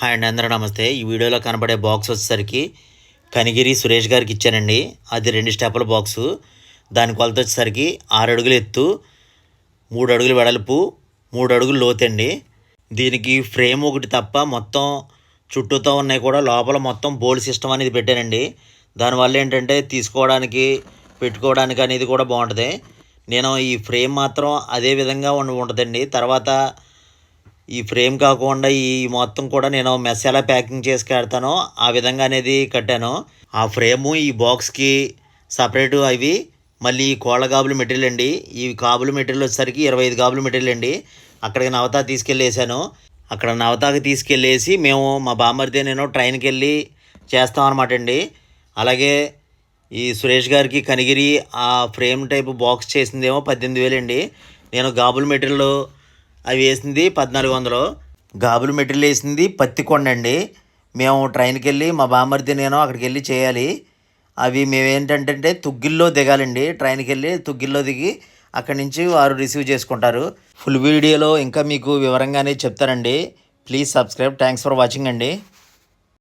Hi అండి అందరూ నమస్తే. ఈ వీడియోలో కనబడే బాక్స్ వచ్చేసరికి కనిగిరి సురేష్ గారికి ఇచ్చానండి. అది రెండు స్టెప్పుల బాక్సు దాని కొలత వచ్చేసరికి ఆరు అడుగులు ఎత్తు మూడు అడుగులు వెడల్పు మూడు అడుగులు లోతండి దీనికి ఫ్రేమ్ ఒకటి తప్ప మొత్తం చుట్టూతో ఉన్నాయి కూడా. లోపల మొత్తం బోల్డ్ సిస్టమ్ అనేది పెట్టానండి. దానివల్ల ఏంటంటే తీసుకోవడానికి పెట్టుకోవడానికి అనేది కూడా బాగుంటుంది. నేను ఈ ఫ్రేమ్ మాత్రం అదే విధంగా ఉండి ఉంటుందండి. తర్వాత ఈ ఫ్రేమ్ కాకుండా ఈ మొత్తం కూడా నేను మెస్ ఎలా ప్యాకింగ్ చేసి కడతానో ఆ విధంగా అనేది కట్టాను. ఆ ఫ్రేము ఈ బాక్స్కి సపరేట్ అవి మళ్ళీ ఈ కోళ్ళ గాబులు మెటీరియల్ అండి. ఈ కాబులు మెటీరియల్ వచ్చేసరికి ఇరవై ఐదు గాబులు మెటీరియల్ అండి. అక్కడికి నవతా తీసుకెళ్ళేసాను అక్కడ నవతాకి తీసుకెళ్ళేసి మేము మా బామ్మర్ది నేను ట్రైన్కి వెళ్ళి చేస్తాం అనమాట అండి. అలాగే ఈ సురేష్ గారికి కనిగిరి ఆ ఫ్రేమ్ టైప్ బాక్స్ చేసిందేమో పద్దెనిమిది వేలండి నేను గాబుల్ మెటీరియల్ అవి వేసింది పద్నాలుగు వందలు. గాబులు మెటీరియల్ వేసింది పత్తి కొండ అండి మేము ట్రైన్కి వెళ్ళి మా బామ్మర్ది నేను అక్కడికి వెళ్ళి చేయాలి. అవి మేమేంటంటే తుగ్గిల్లో దిగాలండి. ట్రైన్కి వెళ్ళి తుగ్గిల్లో దిగి అక్కడి నుంచి వారు రిసీవ్ చేసుకుంటారు. ఫుల్ వీడియోలో ఇంకా మీకు వివరంగానే చెప్తారండి please subscribe. Thanks for watching అండి.